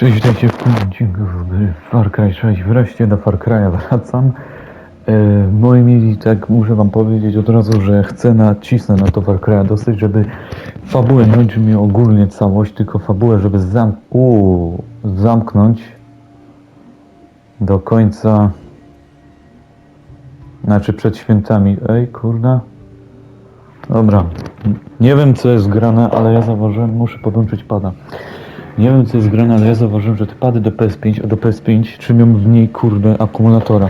Cześć, witajcie w tym odcinku Far Cry 6. Wreszcie do Far Cry'a wracam. E, moi mili, tak muszę wam powiedzieć od razu, że chcę nacisnę na to Far Cry'a dosyć, żeby fabułę, nie chodzi mi ogólnie całość, tylko fabułę, żeby zam zamknąć do końca, znaczy przed świętami. Ej, kurna. Dobra, nie wiem co jest grane, ale ja zauważyłem, muszę podłączyć pada. Nie wiem co jest grane, ale ja zauważyłem, że pady do PS5, a do PS5 trzymią mniej kurde akumulatora.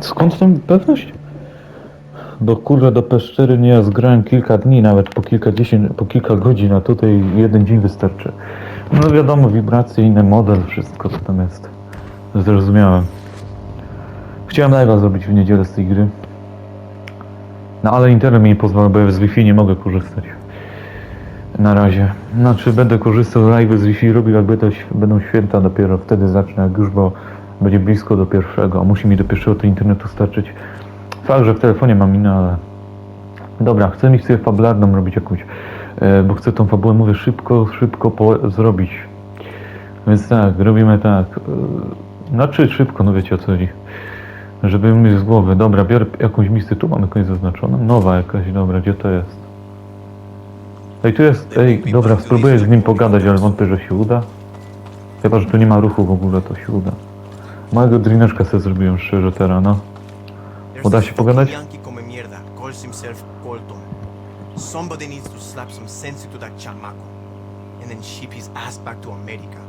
Skąd tam pewność? Bo kurde do PS4 nie ja zgrałem kilka dni, nawet po kilkadziesiąt, po kilka godzin, a tutaj jeden dzień wystarczy. No wiadomo, wibracje, inny model, wszystko co tam jest. Zrozumiałem. Chciałem live'a zrobić w niedzielę z tej gry. No ale internet mi nie pozwala, bo ja z Wi-Fi nie mogę korzystać. Na razie. Znaczy będę korzystał z live Wi-Fi, robił jak będą, będą święta dopiero wtedy zacznę, jak już, bo będzie blisko do pierwszego, musi mi do pierwszego to internetu starczyć. Fakt, że w telefonie mam inne, ale... Dobra, chcę mieć sobie fabularną robić jakąś, e, bo chcę tą fabułę, mówię, szybko, szybko zrobić. Więc tak, robimy tak. E, znaczy szybko, no wiecie o co chodzi. Żeby mieć z głowy. Dobra, biorę jakąś misję, tu mam jakąś zaznaczoną. Nowa jakaś, dobra, gdzie to jest? Ej, tu jest, ej, dobra, spróbuję z nim pogadać, ale wątpię, że się uda. Chyba, że tu nie ma ruchu w ogóle, to się uda. Małego drineczka sobie zrobiłem szczerze teraz, no. Uda się pogadać? Somebody needs to slap some sense into that chamaco. And then ship his ass back to America.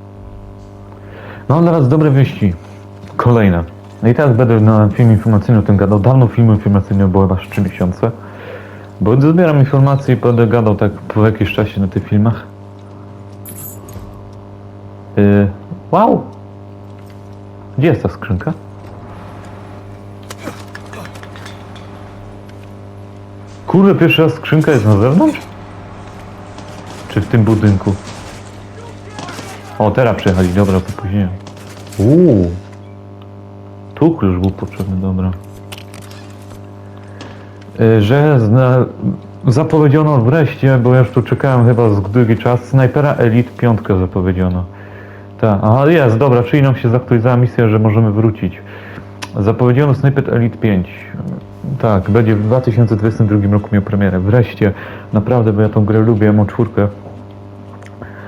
No teraz dobre wieści. Kolejne. No i teraz będę na film informacyjny o tym gadał. Dawno filmu informacyjnego było chyba 3 miesiące. Bo zbieram informacje i będę gadał tak po jakimś czasie na tych filmach. Yy, wow! Gdzie jest ta skrzynka? Kurde, pierwszy raz skrzynka jest na zewnątrz? Czy w tym budynku? O, teraz przyjechali, dobra, to później. Uuu. Tu klucz był potrzebny, dobra. Y, Że zna... wreszcie, bo ja już tu czekałem chyba z długi czas, Snajpera Elite 5 zapowiedziano. Tak, aha, jest, dobra, czyli nam się zaktualizowała misja, że możemy wrócić. Zapowiedziano Sniper Elite 5. Tak, będzie w 2022 roku miał premierę. Wreszcie, naprawdę, bo ja tą grę lubię, ja mam czwórkę.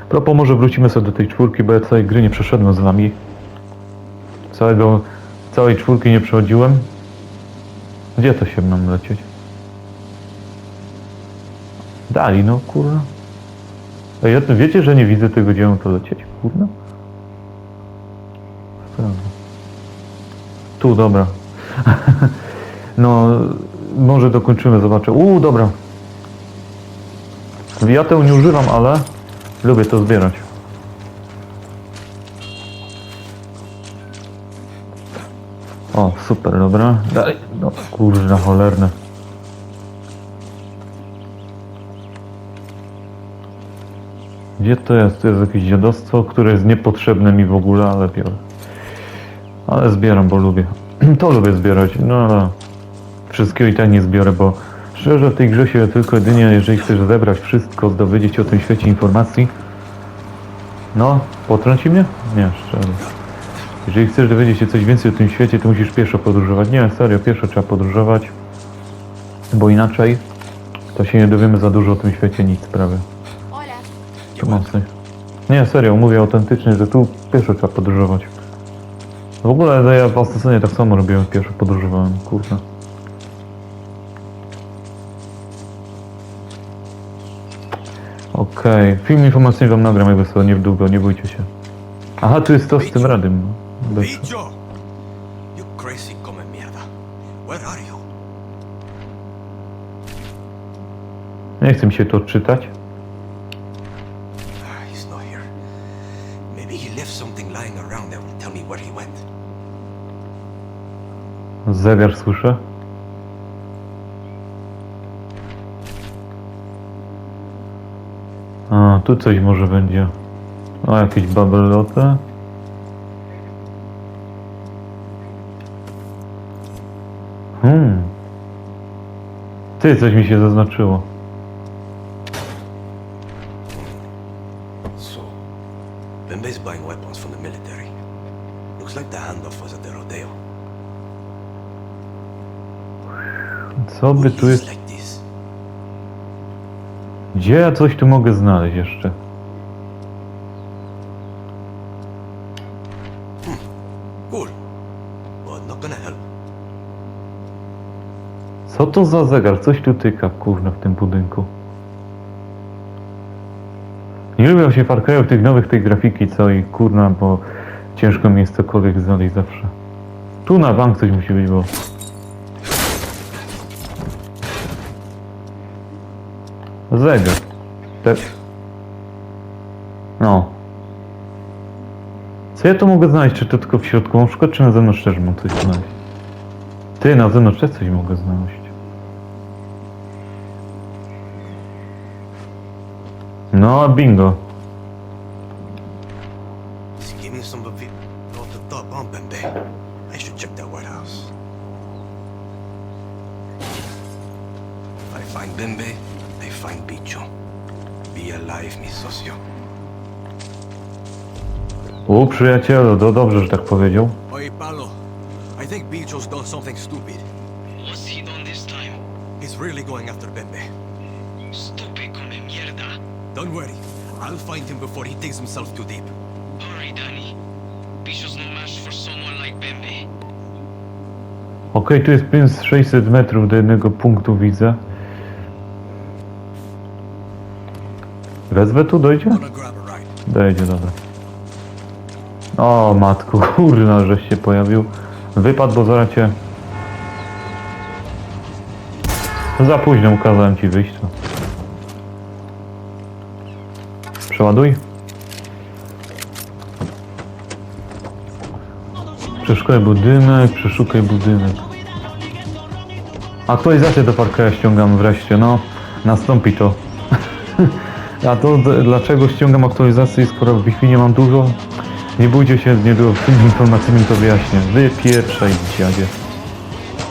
Propos, może wrócimy sobie do tej czwórki, bo ja całej gry nie przeszedłem z wami. Całego, całej czwórki nie przechodziłem. Gdzie to się mam lecieć? Dali, no kurwa. A ja, wiecie, że nie widzę tego, gdzie mam to lecieć, kurwa? Prawda. Tu, dobra. no, może dokończymy, zobaczę. Uuu, dobra. Ja tego nie używam, ale lubię to zbierać. O, super, dobra. Dalej. No, kurna, cholerne. Gdzie to jest? To jest jakieś dziadostwo, które jest niepotrzebne mi w ogóle, ale biorę. Ale zbieram, bo lubię. To lubię zbierać. No, no. Wszystkiego i tak nie zbiorę, bo szczerze w tej grze się tylko jedynie, jeżeli chcesz zebrać wszystko, dowiedzieć o tym świecie informacji. No, potrąci mnie? Nie, szczerze. Jeżeli chcesz dowiedzieć się coś więcej o tym świecie, to musisz pieszo podróżować. Nie, serio, pieszo trzeba podróżować, bo inaczej to się nie dowiemy za dużo o tym świecie, nic prawie. Mocniej. Nie, serio, mówię autentycznie, że tu pieszo trzeba podróżować. W ogóle ja w Asasynie tak samo robiłem, pieszo podróżowałem, kurde. Okej, film informacyjny wam nagram, jakby sobie nie długo, nie bójcie się. Aha, tu jest to z tym radym. Bez... Bicho! You crazy come mierda. Where are you? Nie chce mi się to czytać. Zegar słyszę. A, tu coś może będzie. O, jakieś babeloty. Hmm. Ty, coś mi się zaznaczyło. So, Bembe's buying weapons from the military. Looks like the handoff was at the rodeo. Co by tu jest? Gdzie ja coś tu mogę znaleźć jeszcze? Co to za zegar? Coś tu tyka, kurna, w tym budynku. Nie lubię się Far Cry'ów tych nowych, tej grafiki, co i kurna, bo ciężko mi jest cokolwiek znaleźć zawsze. Tu na bank coś musi być, bo... Zegar. Te... No. Co ja tu mogę znaleźć? Czy to tylko w środku łóżka, czy na zewnątrz też mam coś znaleźć? Ty, na zewnątrz też coś mogę znaleźć. No, bingo. Give. Be alive, mi socio. U, przyjacielu, to dobrze, że tak powiedział. Oye, Pablo. I think Bicho's done something stupid. What's he done this time? He's really going after Bembe. Stupid come mierda. Don't worry. I'll find him before he digs himself too deep. Hurry, Danny. Bishop's no match for someone like Bembe. Okej, tu jest 500-600 metrów do jednego punktu, widzę. Wezwę tu, dojdzie? Dojdzie, dobra. O, matku, kurna, żeś się pojawił. Wypadł, bo zaraz cię... Za późno ukazałem ci wyjść. Przeładuj. Przeszukaj budynek, przeszukaj budynek. Aktualizację do Parkera ściągam wreszcie, no. Nastąpi to. A to dlaczego ściągam aktualizację, skoro w Wi-Fi nie mam dużo? Nie bójcie się, nie było w filmie informacyjnym to wyjaśnię. Wypieprzaj dziadzie.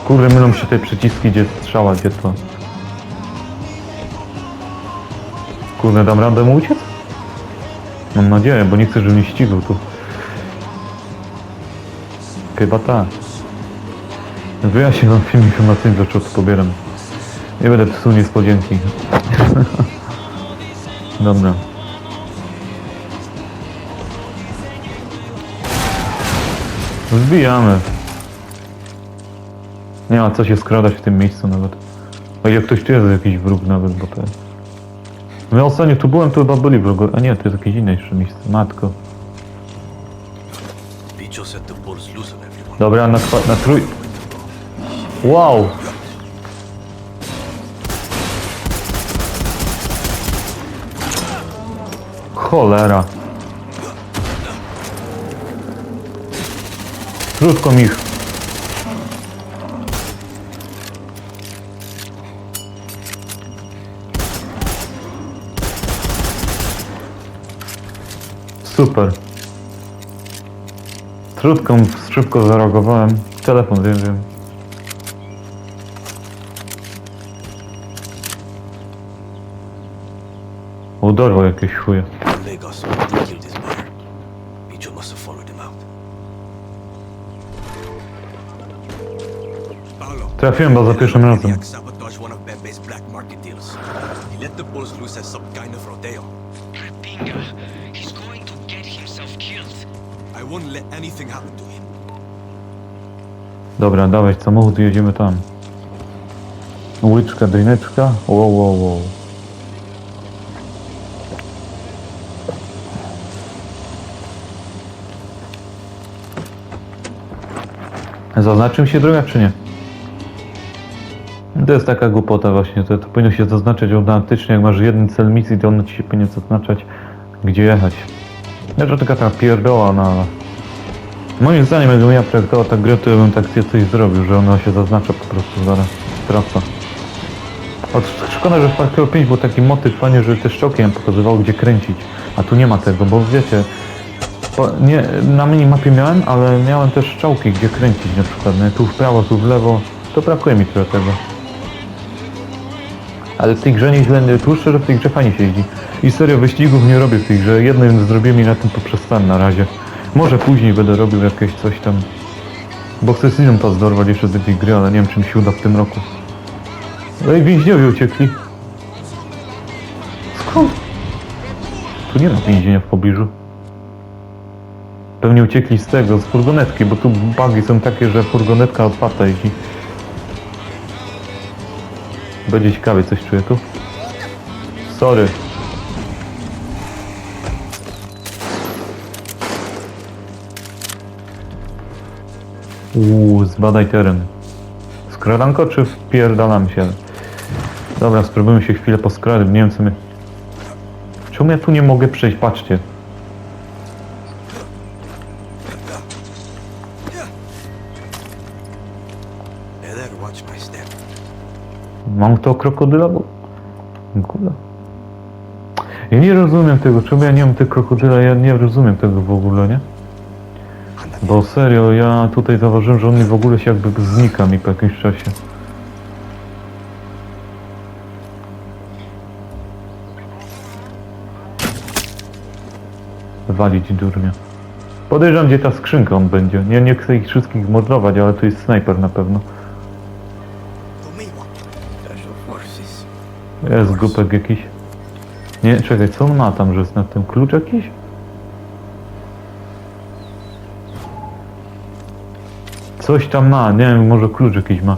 Kurde, mylą się te przyciski, gdzie strzała, gdzie to. Kurde, dam radę mu uciec? Mam nadzieję, bo nie chcę, żeby mnie ścigał tu. Chyba tak. Wyjaśnię wam film informacyjny, dlaczego to pobieram. Nie będę psuł niespodzianki. Dobra. Wbijamy. Nie ma co się skradać w tym miejscu nawet. O ile ktoś tu jest jakiś wróg nawet, bo to jest... No ja ostatnio tu byłem, to chyba byli wrogowie. A nie, to jest jakieś inne jeszcze miejsce. Matko. Dobra, na, na trój... Wow! Cholera. Krótko mich. Super. Trudką szybko zareagowałem. Telefon, wiem, wiem. Udarło jakieś chuje. Someone to kill this. Bicho must have followed him out. Trafiłem go za pierwszym razem. Sabotaged one of Bembe's black market deals. He let the bulls loose at some kind of rodeo. Repinga. He's going to get himself killed. I won't let anything happen to him. Dobra, dawać samochód i jedziemy tam. Łyczka, drineczka. Wow, wow, wow. Zaznaczył się droga, czy nie? To jest taka głupota właśnie, to, to powinno się zaznaczać automatycznie, jak masz jeden cel misji, to ono ci się powinien zaznaczać, gdzie jechać. Ja, że taka ta pierdoła na... Moim zdaniem, jakbym ja projektował tę grę, to ja bym tak coś zrobił, że ona się zaznacza po prostu zaraz trasa. Od, szkoda, że w Far Cry 5 był taki motyw, panie, że te szczoki nam pokazywało, gdzie kręcić, a tu nie ma tego, bo wiecie, nie, na minimapie miałem, ale miałem też strzałki, gdzie kręcić na przykład, nie? tu w prawo, tu w lewo, to brakuje mi trochę tego. Ale w tej grze nieźle, tu szczerze w tej grze fajnie się. I serio wyścigów nie robię w tej grze. Jednym zrobiłem i na tym poprzestanę na razie. Może później będę robił jakieś coś tam. Bo chcę Season Pass dorwać jeszcze do tej gry, ale nie wiem czy mi się uda w tym roku. No i więźniowie uciekli. Skąd? Tu nie ma więzienia w pobliżu. Pewnie uciekli z tego, z furgonetki, bo tu bugi są takie, że furgonetka otwarta jeździ. Będzie ciekawie, coś czuję tu. Sorry. Uuu, zbadaj teren. Skradanko czy wpierdalam się? Dobra, spróbujmy się chwilę poskradać, nie wiem co my... Czemu ja tu nie mogę przejść? Patrzcie. Watch my step. Mam to krokodyla, bo... Kurde. Ja nie rozumiem tego, czemu ja nie mam tych krokodyla, ja nie rozumiem tego w ogóle, nie? Bo serio, ja tutaj zauważyłem, że on mi w ogóle się jakby znika mi po jakimś czasie. Walić durnia. Podejrzewam, gdzie ta skrzynka on będzie. Nie, nie chcę ich wszystkich mordować, ale tu jest snajper na pewno. Jest głupek jakiś. Nie, czekaj, co on ma tam, że jest na tym klucz jakiś? Coś tam ma, nie wiem, może klucz jakiś ma.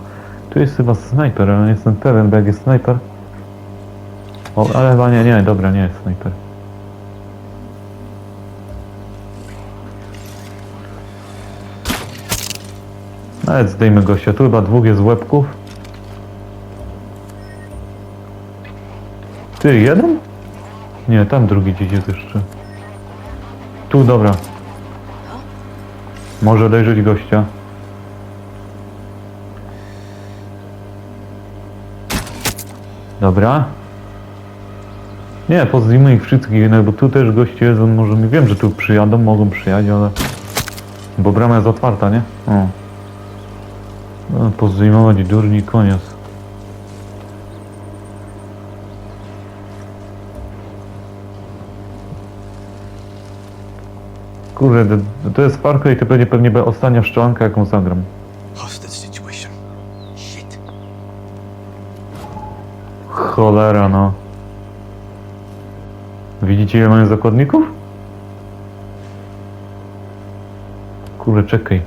Tu jest chyba snajper, ale nie jestem pewien, bo jak jest snajper... O, ale chyba nie, nie, dobra, nie jest snajper. Nawet zdejmy gościa, tu chyba dwóch jest łebków. Ty, jeden? Nie, tam drugi gdzieś jest jeszcze. Tu, dobra. Może odejrzeć gościa. Dobra. Nie, pozdejmy ich wszystkich, no, bo tu też goście jest, on może wiem, że tu przyjadą, mogą przyjechać, ale... Bo brama jest otwarta, nie? O. No, durni, koniec. Kurde, to, to jest Far Cry, to będzie pewnie ostatnia szczelanka, jaką zagram. Hostage situation. Shit. Cholera, no. Widzicie, ile mają zakładników? Kurde, czekaj.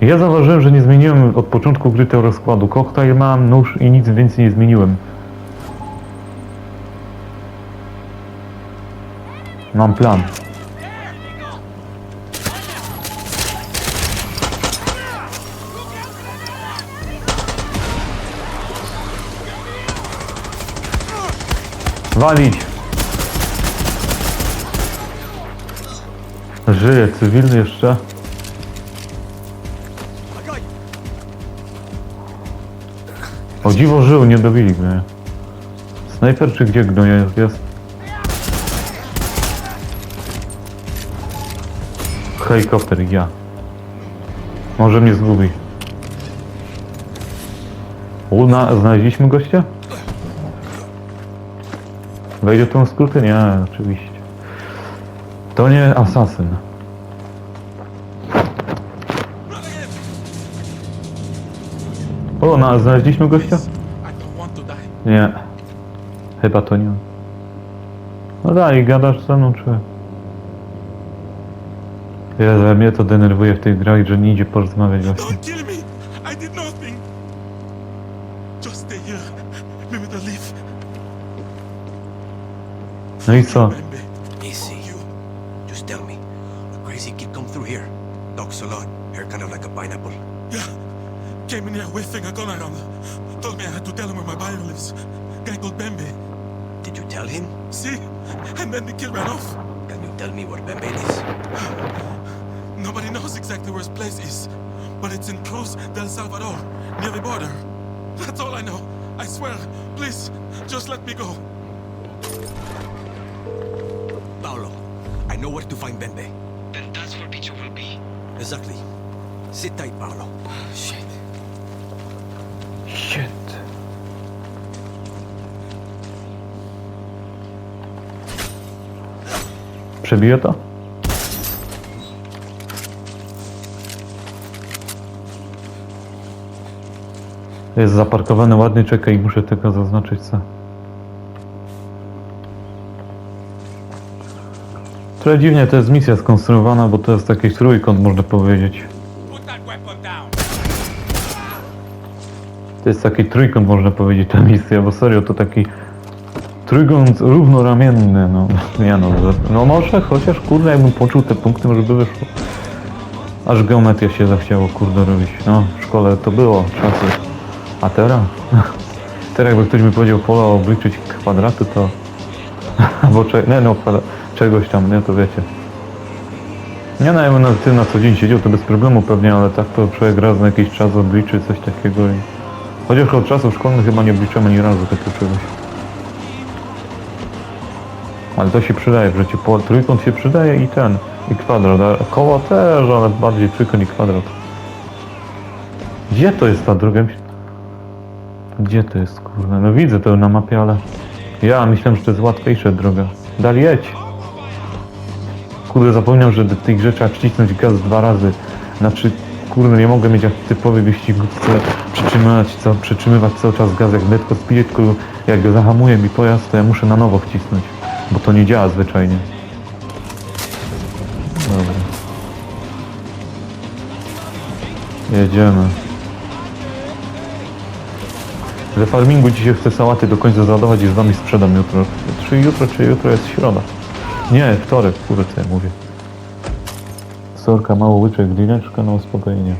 Ja zauważyłem, że nie zmieniłem od początku gry tego rozkładu. Koktajl mam, nóż i nic więcej nie zmieniłem. Mam plan. Walić! Żyje, cywilny jeszcze. O dziwo żył, nie dobili mnie. Snajper czy gdzie gnoja jest? jest? Helikopter, ja. Może mnie zgubi. Una, znaleźliśmy gościa? Wejdzie w tą skrótę? Nie, oczywiście. To nie asasyn. O, no, znaleźliśmy gościa? Nie. Chyba to nie on. No daj, gadasz ze mną, czy... Jezu, mnie to denerwuje w tej grach, że nie idzie porozmawiać właśnie. No i co? Bambi. Easy. You. Just tell me. A crazy kid come through here. Talks a lot. Hair kind of like a pineapple. Yeah. Came in here waving a gun around. Told me I had to tell him where my bio lives. Guy called Bembe. Did you tell him? See? And then the kid ran off. Can you tell me where Bembe is? Nobody knows exactly where his place is. But it's in Cruz del Salvador, near the border. That's all I know. I swear. Please, just let me go. to find Bende. Then that's where Pichu will be. Exactly. Sit tight, Barlow. Shit. Shit. Przebiję to? Jest zaparkowane ładnie, czekaj, muszę tylko zaznaczyć co. Trochę dziwnie to jest misja skonstruowana, bo to jest taki trójkąt, można powiedzieć. To jest taki trójkąt, można powiedzieć, ta misja, bo serio to taki trójkąt równoramienny, no. Nie no, no może, chociaż kurde, jakbym poczuł te punkty, może by wyszło. Aż geometria się zachciało, kurde, robić. No, w szkole to było, czasy. A teraz? Teraz jakby ktoś mi powiedział pola obliczyć kwadraty, to... Albo nie no, kwadra... czegoś tam, nie, to wiecie. Nie no, na tym na co dzień siedział, to bez problemu pewnie, ale tak to człowiek raz na jakiś czas obliczy coś takiego i... Chociaż od czasów szkolnych chyba nie obliczyłem ani razu takiego czegoś. Ale to się przydaje w życiu. Po, trójkąt się przydaje i ten, i kwadrat. A koło też, ale bardziej trójkąt i kwadrat. Gdzie to jest ta droga? Gdzie to jest, kurde? No widzę to na mapie, ale... Ja myślałem, że to jest łatwiejsza droga. Dalej jedź! Kurde, zapomniałem, że do tych rzeczy wcisnąć gaz dwa razy. Znaczy, kurde, nie mogę mieć jak typowy wyścigówce przytrzymywać, co, przytrzymywać cały czas gaz jak netko speedzie, tylko jak zahamuje mi pojazd, to ja muszę na nowo wcisnąć. Bo to nie działa zwyczajnie. Dobra. Jedziemy. Ze farmingu dzisiaj chcę sałaty do końca załadować i z wami sprzedam jutro. Czy jutro, czy jutro jest środa? Nie, wtorek, kurde, mówię. Sorka, mało łyczek, drineczka, no spokojnie.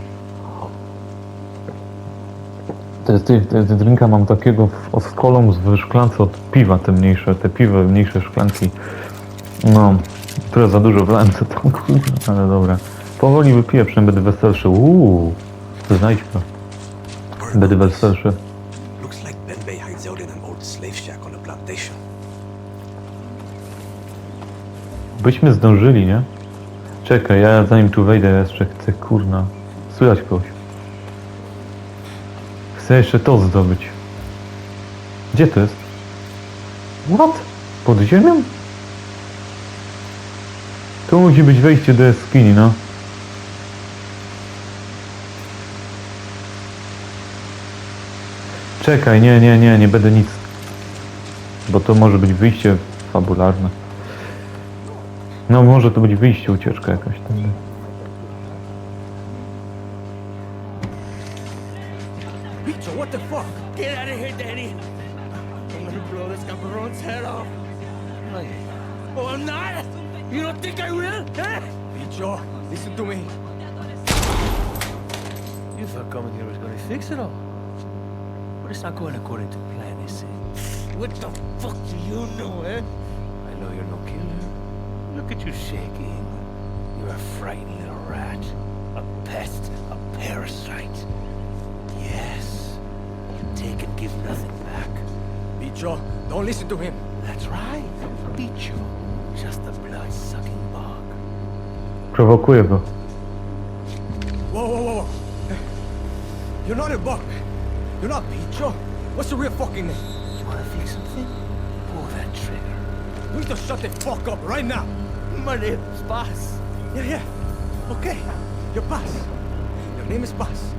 Te, te, te, te drinka mam takiego w, od kolą w szklance od piwa, te mniejsze, te piwe, mniejsze szklanki. No, które za dużo wlałem, to kurde, ale dobra. Powoli wypiję, przynajmniej będę weselszy. Uuu, znajdź go. Będę weselszy. Byśmy zdążyli, nie? Czekaj, ja zanim tu wejdę jeszcze chcę, kurna, słychać kogoś. Chcę jeszcze to zdobyć. Gdzie to jest? What? Pod ziemią? Tu musi być wejście do jaskini, no. Czekaj, nie, nie, nie, nie będę nic. Bo to może być wyjście fabularne. No może to być wyjście, ucieczka jakaś tam. Bicho, what the fuck? Get out of here, Daddy. I'm gonna blow this cabron's head off. Oh, I'm not? You don't think I will? Eh? Bicho, listen to me. You thought coming here was to fix it all. But it's not going according to plan, is it? What the fuck do you know, eh? I know you're no killer. Look at you shaking. You're a frightened little rat. A pest, a parasite. Yes. You take and give nothing back. Bicho, don't listen to him. That's right. Beat you. Just a blood-sucking bog. Prowokuję go. Whoa, whoa, whoa, whoa. Eh, You're not a buck. You're not Bicho. What's the real fucking name? You want to fix something? Pull that trigger. You need to shut the fuck up right now. My name's Boss. Yeah, yeah. Okay. You're Bas. Your name is Bas.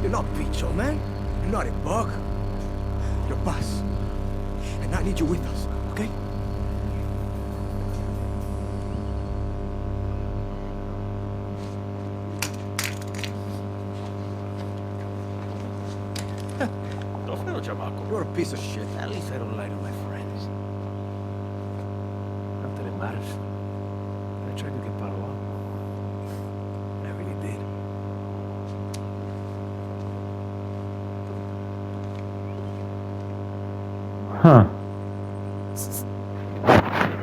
You're not Bicho, man. You're not a bug. You're Bas. And I need you with us, Matters. I tried to get Palo out. I really did. Ha.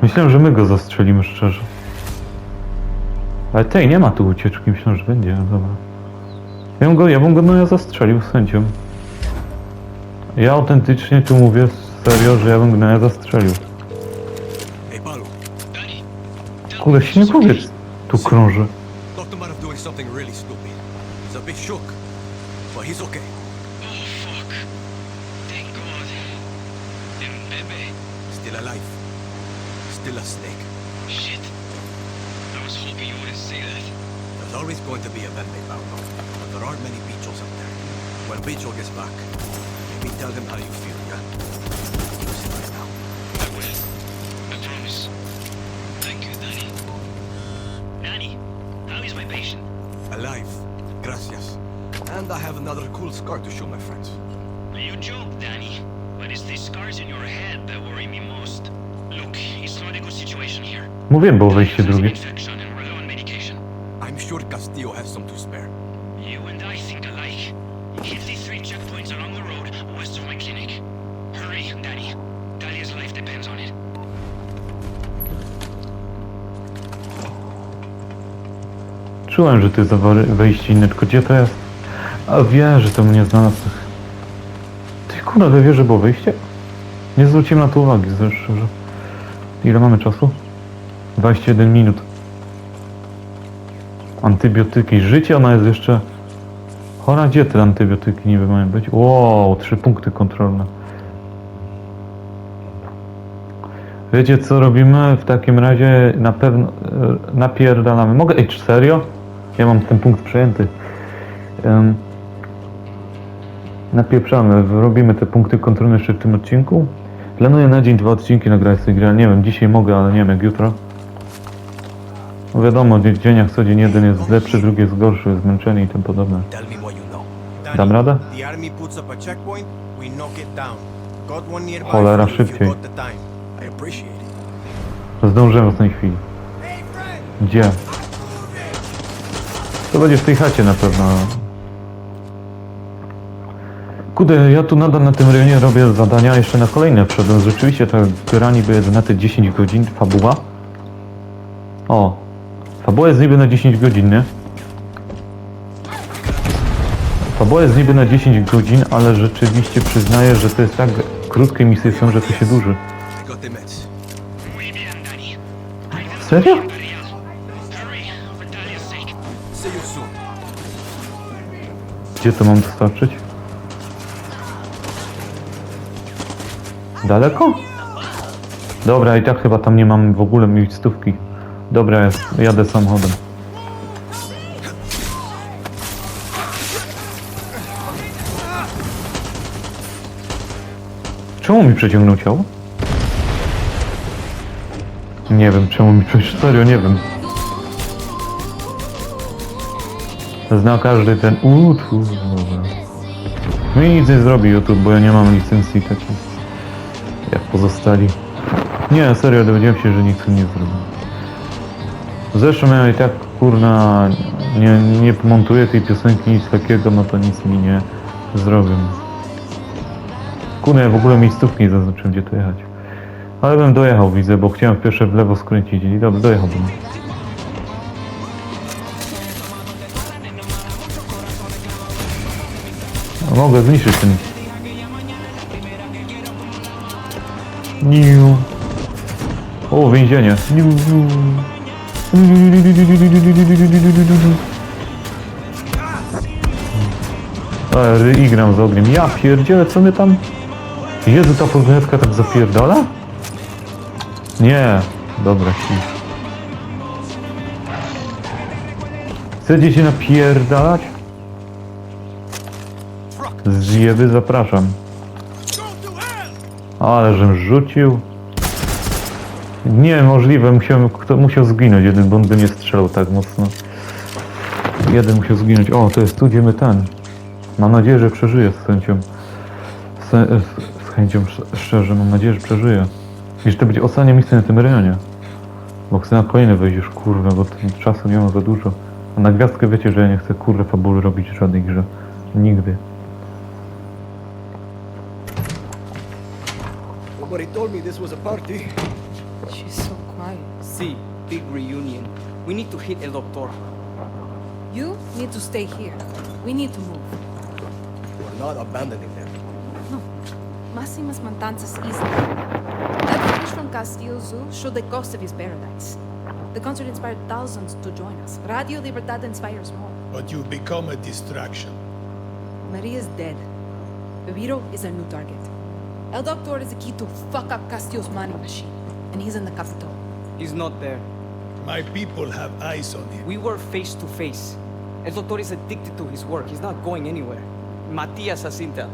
Myślałem, że my go zastrzelimy szczerze. Ale tej, nie ma tu ucieczki, myślałem, że będzie, ale dobra. Ja bym go, ja bym go no ja zastrzelił z chęcią. Ja autentycznie tu mówię serio, że ja bym go no ja zastrzelił. Kurde, śmigłowiec tu krąży. Doctor might have doing something really stupid. He's a bit shook, but he's okay. Oh, fuck. Thank God. And Bebe. Still alive. Still a snake. Shit. I was hoping you wouldn't say that. There's always going to be a Bembe Paolo, but there aren't many Bichos up there. When Bicho gets back, maybe tell him how you feel, yeah? And I have another cool scar to show my friends. You joke, Danny, but it's the scars in your head that worry me most. Look, it's not a good situation here. Mówiłem, było Danny wejście has drugie. infection and we're on medication. I'm sure Castillo has some to spare. You and I think alike. Hit the three checkpoints along the road west of my clinic. Hurry, Danny. Dahlia's life depends on it. Czułem, że to jest zawory- wejście inne, tylko gdzie to jest? A wie, że to mnie znalazł. Ty kurde, wiesz, że było wyjście? Nie zwróciłem na to uwagi, że... Ile mamy czasu? 21 minut. Antybiotyki. Życie, ona jest jeszcze... Chora, gdzie te antybiotyki niby mają być? Wow, trzy punkty kontrolne. Wiecie co robimy? W takim razie na pewno e, napierdalamy. Mogę? Ej, czy serio? Ja mam ten punkt przejęty. Um, napieprzamy, robimy te punkty kontrolne jeszcze w tym odcinku. Planuję na dzień dwa odcinki nagrać z tej gry. Nie wiem, dzisiaj mogę, ale nie wiem jak jutro. No wiadomo, w dzieniach co dzień jeden jest lepszy, drugi jest gorszy, zmęczenie i tym podobne. Dam radę? Cholera, szybciej. Zdążyłem w tej chwili. Gdzie? To będzie w tej chacie na pewno. Kudę, ja tu nadal na tym rejonie robię zadania, jeszcze na kolejne wszedłem. Rzeczywiście ta gra niby jest na te 10 godzin, fabuła. O, fabuła jest niby na 10 godzin, nie? Fabuła jest niby na 10 godzin, ale rzeczywiście przyznaję, że to jest tak krótkie misje są, że to się duży. Serio? Gdzie to mam dostarczyć? Daleko? Dobra, i tak chyba tam nie mam w ogóle miejscówki. Dobra, jadę samochodem. Czemu mi przeciągnął ciało? Nie wiem, czemu mi przecież serio nie wiem. Zna każdy ten utwór. Mi nic nie zrobi YouTube, bo ja nie mam licencji takiej jak pozostali. Nie, serio, dowiedziałem się, że nikt nie zrobił. Zresztą ja i tak kurna nie, nie montuję tej piosenki, nic takiego, no to nic mi nie zrobią. Kurna, ja w ogóle miejscówki nie zaznaczyłem, gdzie tu jechać. Ale bym dojechał, widzę, bo chciałem pierwsze w lewo skręcić i dobra, dojechałbym. Mogę zniszczyć ten. Niu. O, więzienie. Niu, I gram z ogniem. Ja pierdzielę, co my tam... Jezu, ta furgonetka tak zapierdala? Nie. Dobra, cisz. Chcecie się napierdalać? Zjeby, zapraszam. Ale żem rzucił. Nie, możliwe, musiał, kto musiał zginąć jeden, on by nie strzelał tak mocno. Jeden musiał zginąć. O, to jest tu, gdzie my ten. Mam nadzieję, że przeżyje z chęcią. Z, z, chęcią, sz- szczerze, mam nadzieję, że przeżyje. I że to będzie ostatnie miejsce na tym rejonie. Bo chcę na kolejne wejść już, kurwa, bo tym czasu nie ma za dużo. A na gwiazdkę wiecie, że ja nie chcę, kurwa, fabuły robić w żadnej grze. Nigdy. Me this was a party. She's so quiet. See, big reunion. We need to hit El Doctor. You need to stay here. We need to move. We're not abandoning them. No. Máximas Matanzas is That footage from Castillo Zoo showed the cost of his paradise. The concert inspired thousands to join us. Radio Libertad inspires more. But you've become a distraction. Maria's dead. Bebiro is our new target. El Doctor is the key to fuck up Castillo's money machine, and he's in the capital. He's not there. My people have eyes on him. We were face to face. El Doctor is addicted to his work. He's not going anywhere. Matias Jacinta.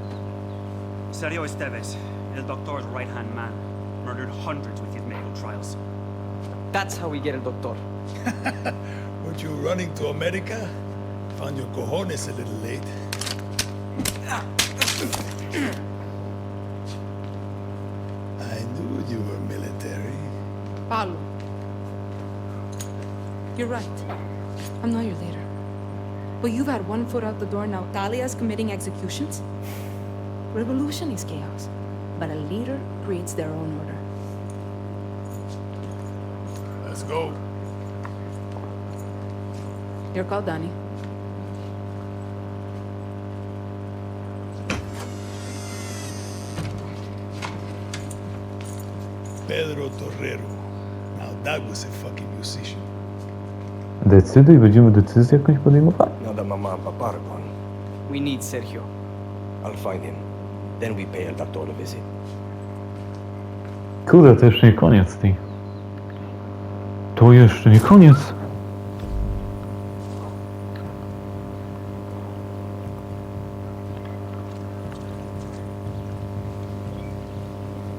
Sergio Esteves, El Doctor's right-hand man, murdered hundreds with his medical trials. That's how we get El Doctor. Weren't you running to America? Found your cojones a little late. Paulo. You're right. I'm not your leader. But you've had one foot out the door now. Talia's committing executions. Revolution is chaos. But a leader creates their own order. Let's go. Your call, Danny. Pedro Torrero. That was a fucking musician. Decyduj, będziemy decyzję jakąś podejmowali. That my mom and papa are gone, We need Sergio. I'll find him. Then we pay El Doctor a visit. Kurde, to jeszcze nie koniec tej. To jeszcze nie koniec.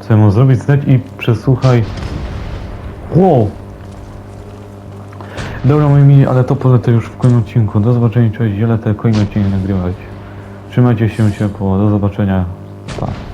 Co ja mam zrobić? Zdać i przesłuchaj. Wow! Dobra moi mili, ale to polecę już w kolejnym odcinku. Do zobaczenia, cześć, ziele te kolejne odcinki nagrywać. Trzymajcie się ciepło, do zobaczenia. Pa.